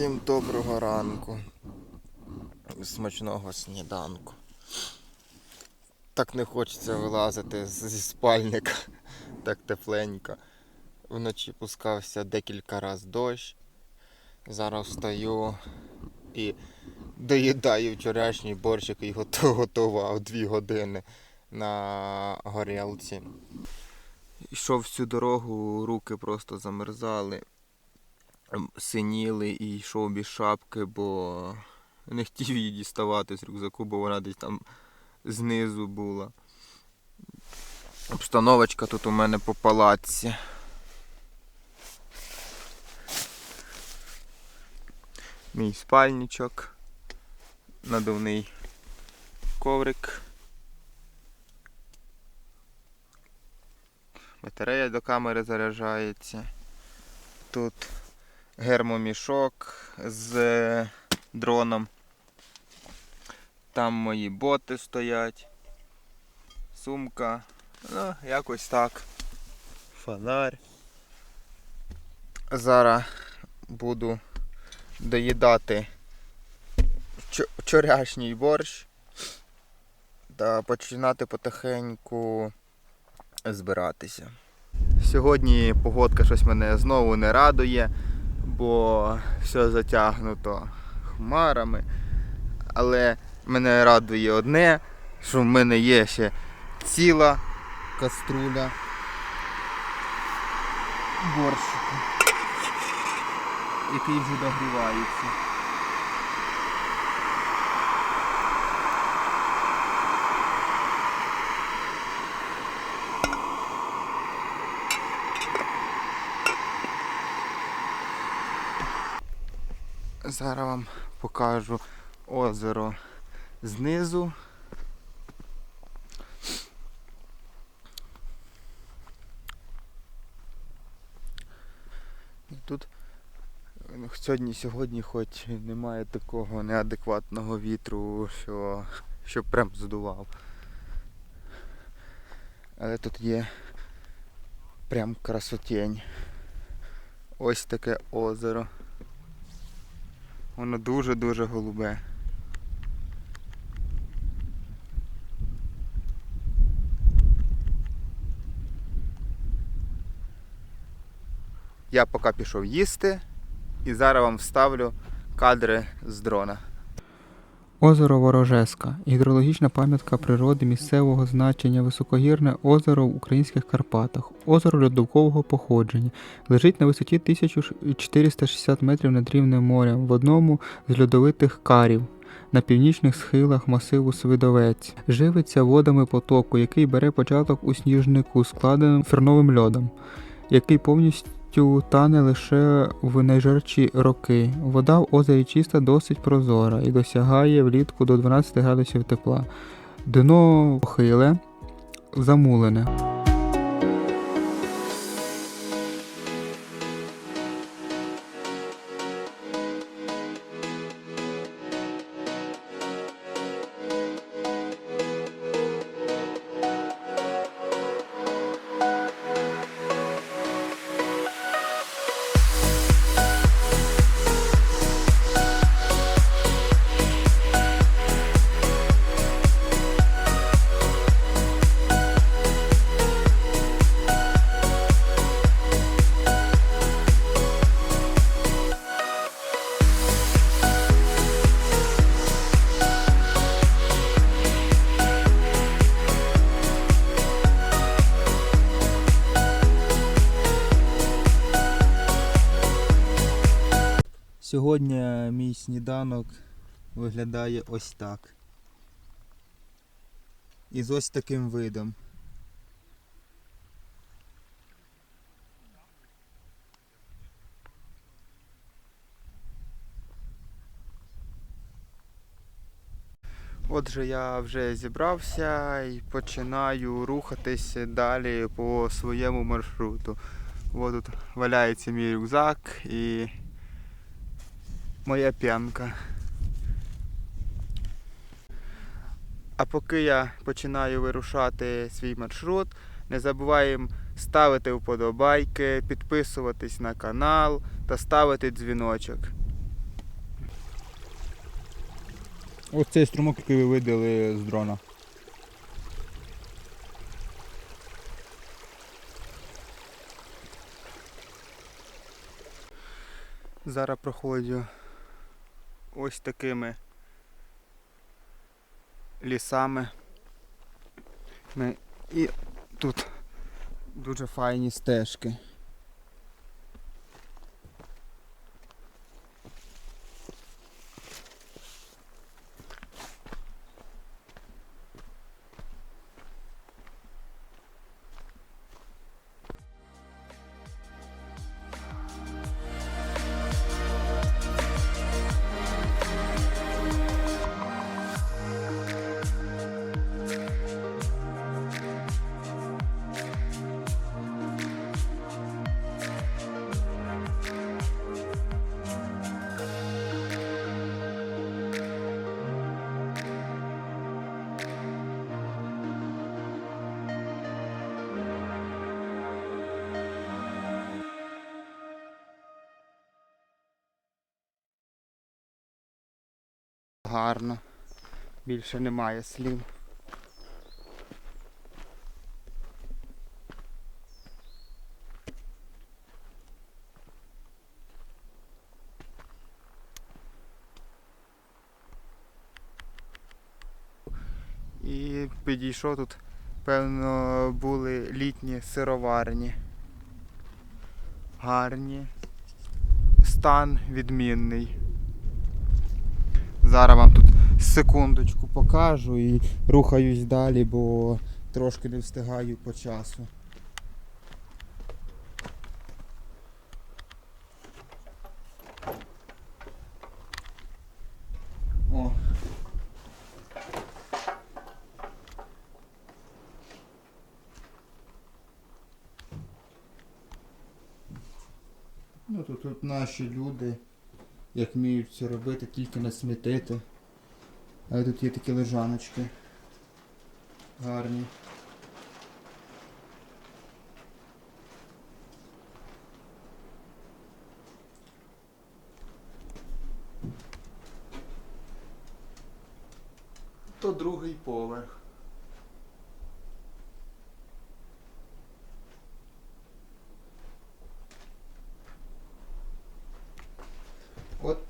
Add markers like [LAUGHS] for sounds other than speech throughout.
Всім доброго ранку. Смачного сніданку. Так не хочеться вилазити зі спальника. [LAUGHS] Так тепленько. Вночі пускався декілька разів дощ. Зараз встаю і доїдаю вчорашній борщ, який готував 2 години на горілці. Йшов всю дорогу, руки просто замерзали синіли і йшов без шапки, бо не хотів її діставати з рюкзаку, бо вона десь там знизу була. Обстановочка тут у мене по палаці. Мій спальничок, надувний коврик. Батарея до камери заряджається. Тут гермомішок з дроном. Там мої боти стоять. Сумка. Ну, якось так. Фонарь. Зараз буду доїдати вчо- вчорашній борщ та починати потихеньку збиратися. Сьогодні погодка щось мене знову не радує, бо все затягнуто хмарами. Але мене радує одне, що в мене є ще ціла каструля борщику, який вже догрівається. Зараз вам покажу озеро знизу. І Тут ну, сьогодні, сьогодні хоч немає такого неадекватного вітру, що, що прям здував. Але тут є прям красотень. Ось таке озеро. Воно дуже-дуже голубе. Я поки пішов їсти і зараз вам вставлю кадри з дрона. Озеро Ворожеска гідрологічна пам'ятка природи місцевого значення, високогірне озеро в українських Карпатах. Озеро льодовкового походження. Лежить на висоті 1460 метрів над рівнем моря в одному з льодовитих карів. На північних схилах масиву Свидовець живиться водами потоку, який бере початок у сніжнику, складеним ферновим льодом, який повністю тане лише в найжарчі роки. Вода в озері чиста досить прозора і досягає влітку до 12 градусів тепла. Дно похиле, замулене. Сьогодні мій сніданок виглядає ось так. І з ось таким видом. Отже, я вже зібрався і починаю рухатись далі по своєму маршруту. Ось тут валяється мій рюкзак і моя п'янка. А поки я починаю вирушати свій маршрут, не забуваємо ставити вподобайки, підписуватись на канал та ставити дзвіночок. Ось цей струмок, який ви видали з дрона. Зараз проходжу ось такими лісами. Ми... І тут дуже файні стежки. Гарно. Більше немає слів. І підійшов тут, певно, були літні сироварні. Гарні. Стан відмінний. Зараз вам тут секундочку покажу і рухаюсь далі, бо трошки не встигаю по часу. Ну тут, тут наші люди, як вміють це робити, тільки не смітити. Але тут є такі лежаночки. Гарні. То другий поверх.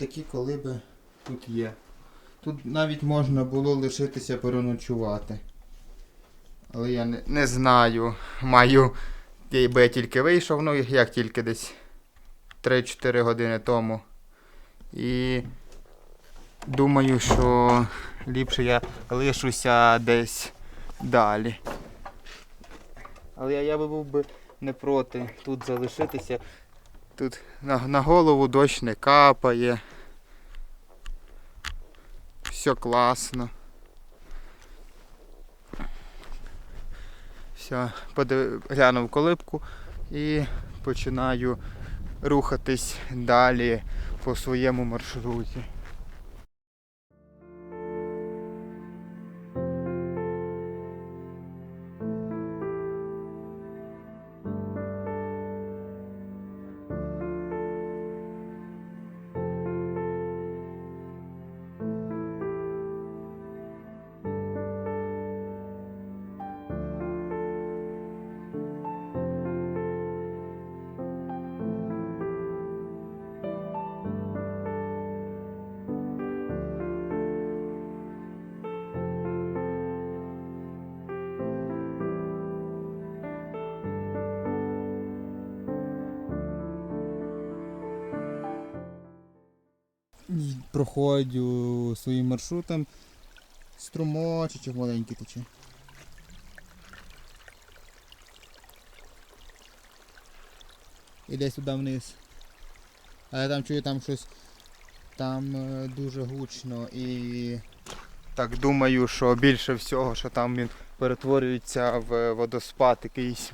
Такі колиби тут є. Тут навіть можна було лишитися переночувати. Але я не, не знаю. Маю. Би я тільки вийшов, ну як тільки десь 3-4 години тому. І думаю, що ліпше я лишуся десь далі. Але я, я би був би не проти тут залишитися. Тут на, на голову дощ не капає. Все класно. Все, подив... глянув колибку і починаю рухатись далі по своєму маршруті. Проходжу своїм маршрутом. Струмочечок маленький тече. Іде сюди вниз. Але там чую там щось там е, дуже гучно і так думаю, що більше всього, що там він перетворюється в водоспад якийсь.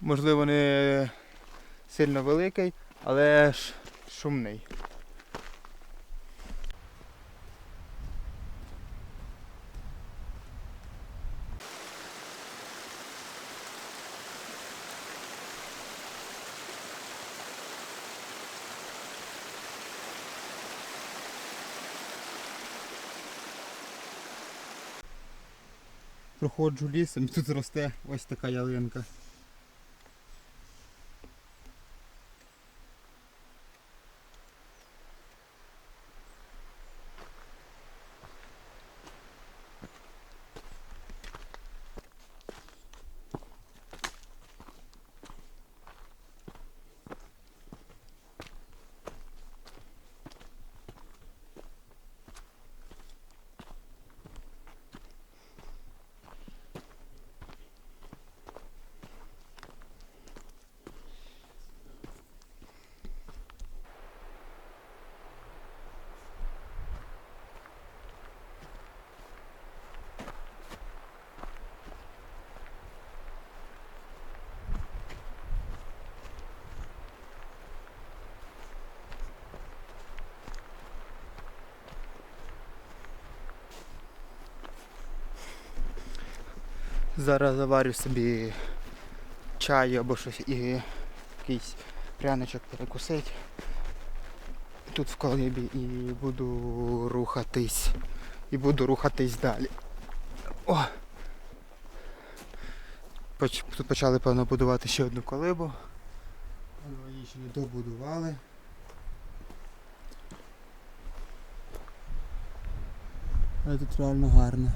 Можливо, не сильно великий, але ж шумний. Проходжу лісом і тут росте ось така ялинка. Зараз заварю собі чаю або щось і якийсь пряничок перекусити. Тут в колибі і буду рухатись. І буду рухатись далі. О! Тут почали, певно, будувати ще одну колибу. Її ще не добудували. Але тут реально гарно.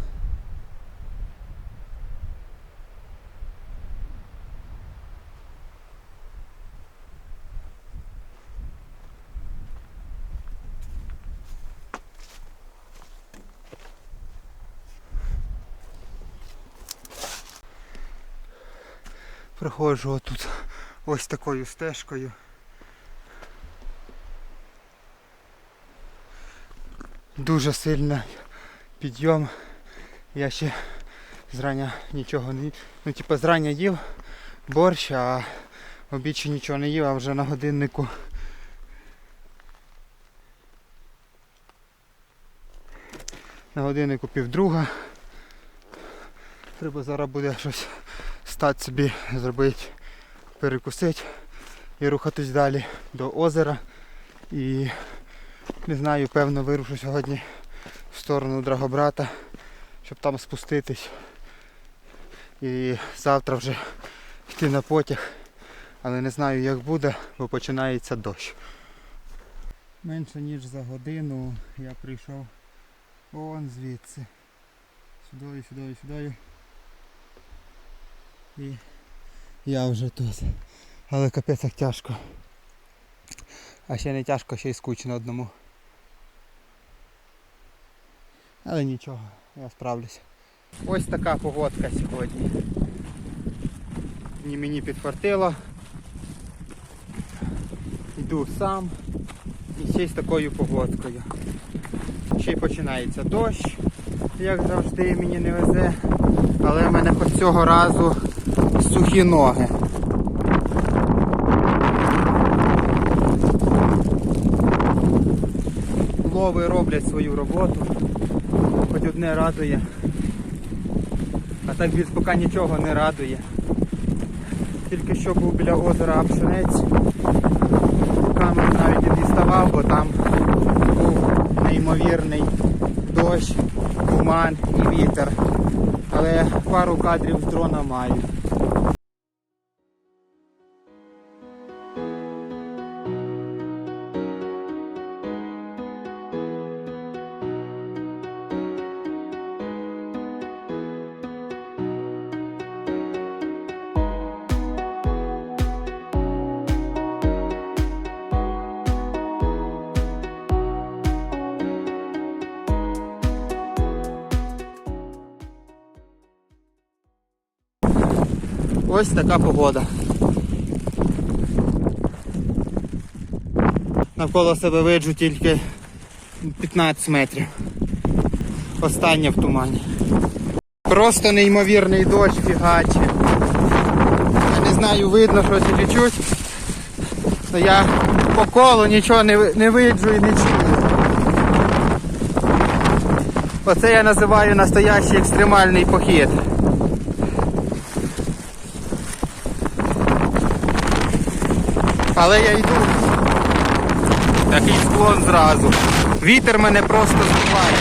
Проходжу отут ось такою стежкою. Дуже сильний підйом. Я ще зрання нічого не їв. Ну, типу, зрання їв борщ, а обід нічого не їв, а вже на годиннику. На годиннику півдруга. Треба зараз буде щось стати собі, зробити, перекусити і рухатись далі до озера. І не знаю, певно вирушу сьогодні в сторону Драгобрата, щоб там спуститись. І завтра вже йти на потяг. Але не знаю як буде, бо починається дощ. Менше ніж за годину я прийшов вон звідси. Сюди, сюди, сюди. І я вже тут. Але капець як тяжко. А ще не тяжко, ще й скучно одному. Але нічого, я справлюся. Ось така погодка сьогодні. Ні мені підфартило. Йду сам. І ще з такою погодкою. Ще й починається дощ, як завжди мені не везе. Але в мене хоч цього разу сухі ноги. Лови роблять свою роботу. Хоч одне радує. А так більш поки нічого не радує. Тільки що був біля озера Апшинець. Камеру навіть не діставав, бо там був неймовірний дощ, туман і вітер. Але пару кадрів з дрона маю. Ось така погода. Навколо себе виджу тільки 15 метрів. Останнє в тумані. Просто неймовірний дощ фігачі. Я не знаю, видно щось чи чуть. Я по колу нічого не, не виджу і не чую. Оце я називаю настоящий екстремальний похід. Але я йду. Такий склон зразу. Вітер мене просто збиває.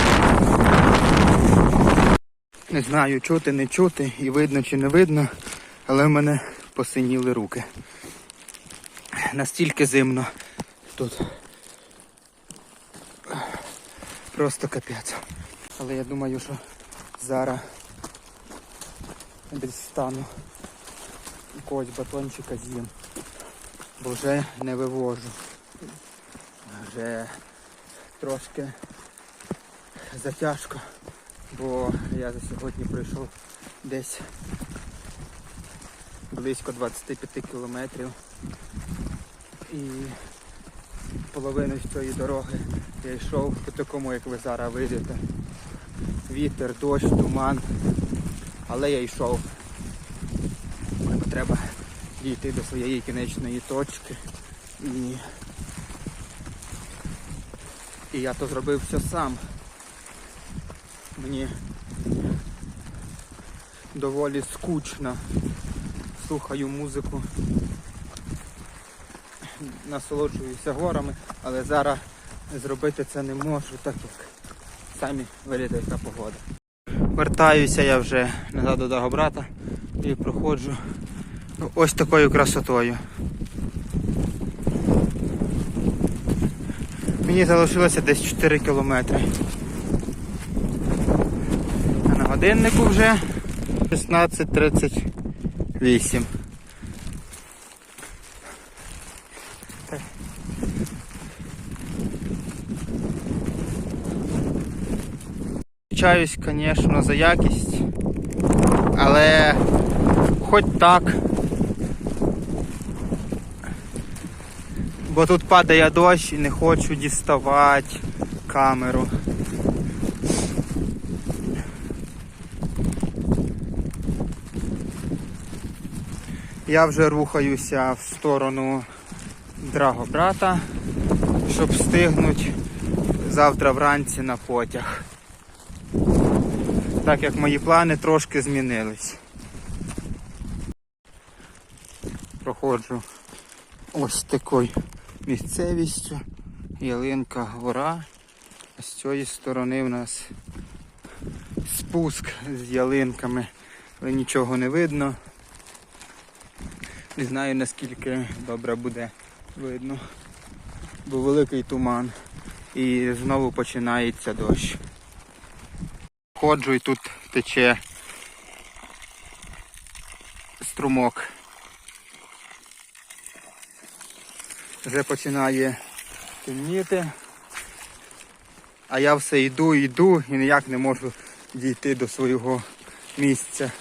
Не знаю, чути, не чути, і видно чи не видно, але в мене посиніли руки. Настільки зимно тут. Просто капець. Але я думаю, що зараз десь стану якогось батончика з'їм. Бо вже не вивожу. Вже трошки затяжко, бо я за сьогодні пройшов десь близько 25 кілометрів. І половину цієї дороги я йшов по такому, як ви зараз видите. Вітер, дощ, туман. Але я йшов. Треба дійти до своєї кінечної точки. І, і я то зробив все сам. Мені доволі скучно. Слухаю музику. Насолоджуюся горами, але зараз зробити це не можу, так як самі виріде, яка погода. Вертаюся я вже назад до Дагобрата і проходжу ну, ось такою красотою. Мені залишилося десь 4 кілометри. А на годиннику вже 16.38. Так. Вчаюсь, звісно, за якість, але хоч так. Бо тут падає дощ і не хочу діставати камеру. Я вже рухаюся в сторону Драгобрата, щоб встигнути завтра вранці на потяг. Так як мої плани трошки змінились. Проходжу ось такою місцевістю. Ялинка гора. А з цієї сторони в нас спуск з ялинками, але нічого не видно. Не знаю наскільки добре буде видно. Бо великий туман. І знову починається дощ. Ходжу і тут тече струмок. Вже починає темніти. А я все йду, йду і ніяк не можу дійти до свого місця.